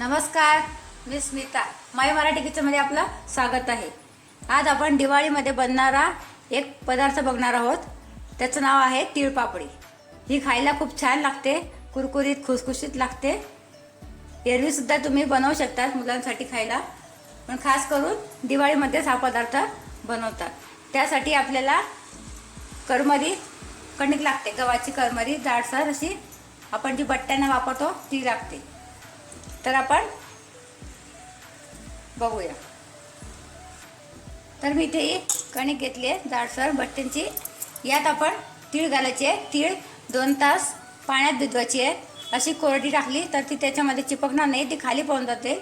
नमस्कार मी स्मिता. माय मराठी किचनमध्ये आपलं स्वागत आहे. आज आपण दिवाळीमध्ये बनणारा एक पदार्थ बघणार आहोत. त्याचं नाव आहे तिळपापडी. ही खायला खूप छान लागते कुरकुरीत खुसखुशीत लागते. एरवीसुद्धा तुम्ही बनवू शकतात मुलांसाठी खायला. पण खास करून दिवाळीमध्येच हा पदार्थ बनवतात. त्यासाठी आपल्याला करमरी कणिक लागते. गव्हाची करमरी जाडसर अशी आपण जी बट्ट्यानं वापरतो ती लागते. तर आपण बघूया. तर मी इथे ही कणिक घेतली आहे जाडसर बट्ट्यांची यात आपण तीळ घालायची आहे. तीळ दोन तास पाण्यात भिजवायची आहे. अशी कोरडी टाकली तर ती त्याच्यामध्ये चिपकणार नाही ती खाली पळून जाते.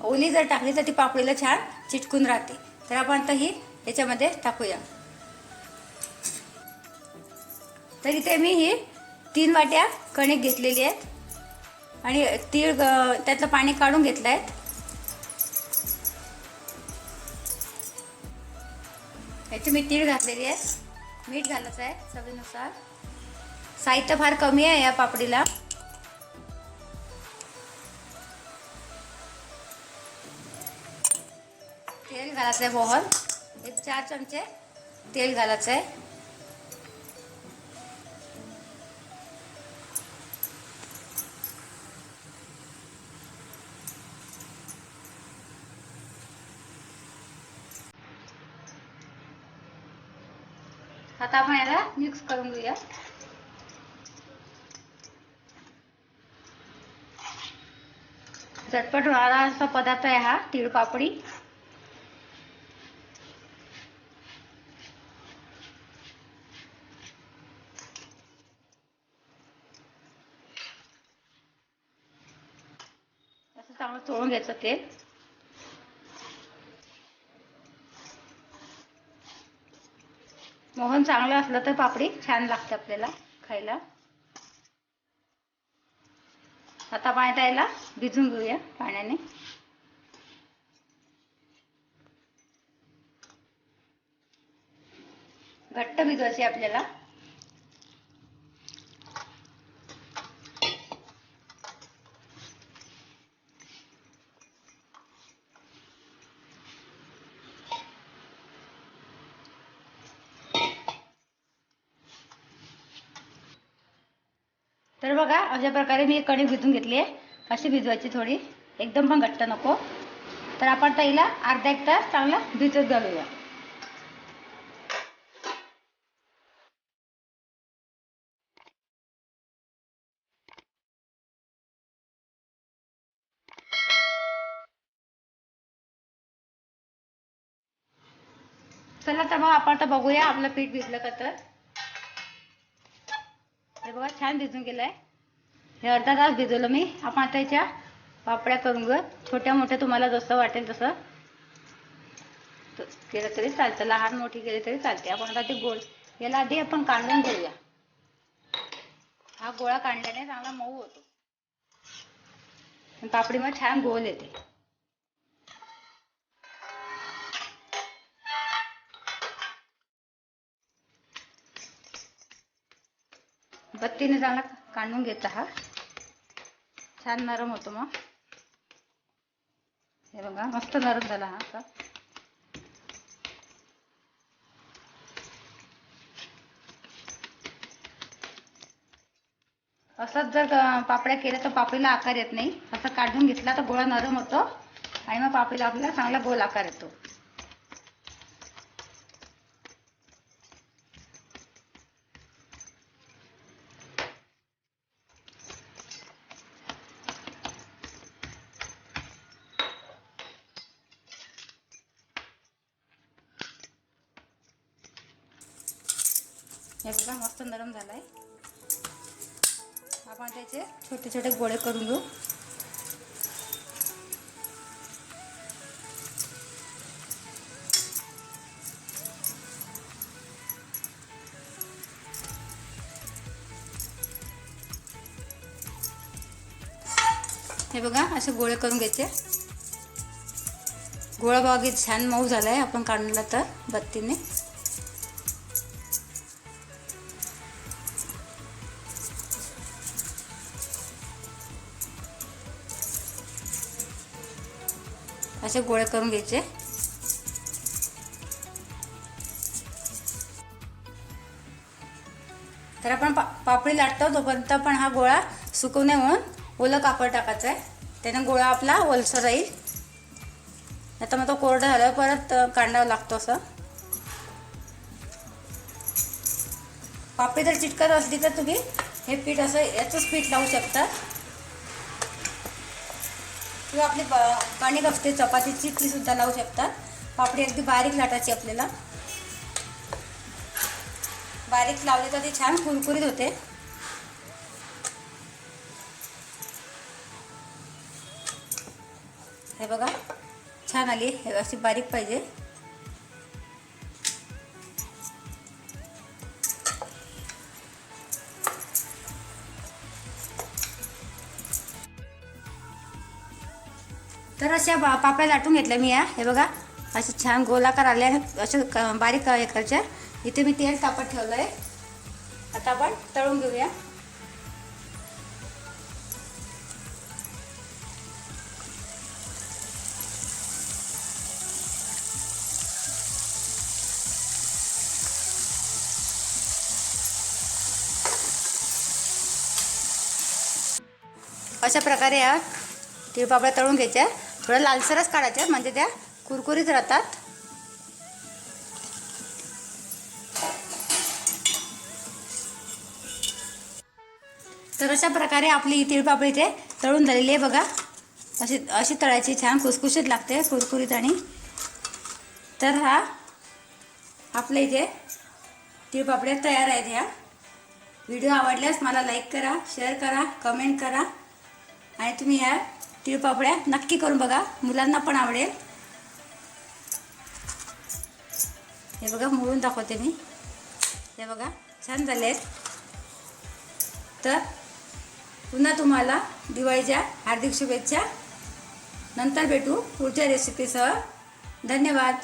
ओली जर टाकली तर ती पापडीला छान चिटकून राहते. तर आपण आता ही याच्यामध्ये टाकूया. तर इथे मी ही तीन वाट्या कणिक घेतलेली आहेत. आणि तीळ त्यातलं पाणी काढून घेतलं आहे याची मी तीळ घातलेली आहे. मीठ घालायचं आहे चवीनुसार. साहित्य फार कमी आहे या पापडीला. तेल घालायचं आहे बोहर एक चार चमचे तेल घालायचं आहे आता आपण याला मिक्स करून घेऊया. झटपट होणारा असा पदार्थ आहे हा तीळ पापडी. असं चांगलं चोळून घ्यायचं तेल. मोहन चांगलं असलं तर पापडी छान लागते आपल्याला खायला. आता पाण्यात यायला भिजून घेऊया पाण्याने. घट्ट भिजवायची आपल्याला. तर बघा अशा प्रकारे मी कणी भिजून घेतली आहे. अशी भिजवायची थोडी. एकदम पण घट्ट नको. तर आपण ताईला अर्धा एक तास चांगला भिजत घालूया. चला तर मग आपण आता बघूया आपलं पीठ भिजलं का तर. हे बघा छान भिजून गेलंय. हे अर्धा तास भिजवलं मी. आपण आता याच्या पापड्या करून घेऊ. छोट्या मोठ्या तुम्हाला जसं वाटेल तसं. केलं तरी चालतं. लहान मोठी केली तरी चालते. आपण आता ते गोल याला आधी आपण कांदून घेऊया. हा गोळा काढल्याने चांगला मऊ होतो. पापडीमध्ये पापडी मग छान गोल येते. बत्तीने चांगला काढून घेत हा. छान नरम होतो मग. हे बघा मस्त नरम झाला हा असा. असंच जर पापड्या केल्या तर पापडीला आकार येत नाही. असं काढून घेतला तर गोळा नरम होतो. आणि मग पापडीला आपल्याला चांगला गोल आकार येतो. हे बघा मस्त नरम झालाय. आपण त्याचे छोटे छोटे गोळे करून घेऊ. हे बघा असे गोळे करून घ्यायचे. गोळा बागे छान मऊ झालाय आपण काढला तर बत्तीने. असे गोळे करून घ्यायचे. तर आपण पा पापडी लाटतो तोपर्यंत पण हा गोळा सुकू नये म्हणून ओलं कापड टाकायचं आहे. त्याने गोळा आपला ओलसर राहील. आता मग तो कोरडा झाल्यावर परत अ, काढावा लागतो असं. पापडी जर चिटकत असली तर तुम्ही हे पीठ असं याचंच पीठ लावू शकता. किंवा आपली ब- कणिक असते चपातीची ती सुद्धा लावू शकतात पापडी अगदी बारीक लाटायची आपल्याला. बारीक लावली तर ती छान कुरकुरीत होते. हे बघा छान आली. हे अशी बारीक पाहिजे. तर अशा बा पापड्या लाटून घेतल्या मी या हे बघा असे छान गोलाकार आले आहेत असे बारीक हे करायच्या इथे मी तेल तापत ठेवलं आहे आता आपण तळून घेऊया. अशा प्रकारे या तिळपापड्या तळून घ्यायच्या थोडं लालसरच काढायच्या म्हणजे त्या कुरकुरीत राहतात. तर अशा प्रकारे आपली तिळपापडी इथे तळून झालेली आहे बघा. अशी अशी तळायची छान कुसकुशीत लागते कुरकुरीत आणि. तर हा आपल्या इथे तिळपापड्या तयार आहेत ह्या व्हिडिओ आवडल्यास मला लाईक करा शेअर करा कमेंट करा. आणि तुम्ही ह्या तिळपापड्या नक्की करून बघा. मुलांना पण आवडेल. हे बघा मोडून दाखवते मी. हे बघा छान झाले आहेत तर पुन्हा तुम्हाला दिवाळीच्या हार्दिक शुभेच्छा. नंतर भेटू पुढच्या रेसिपीसह धन्यवाद.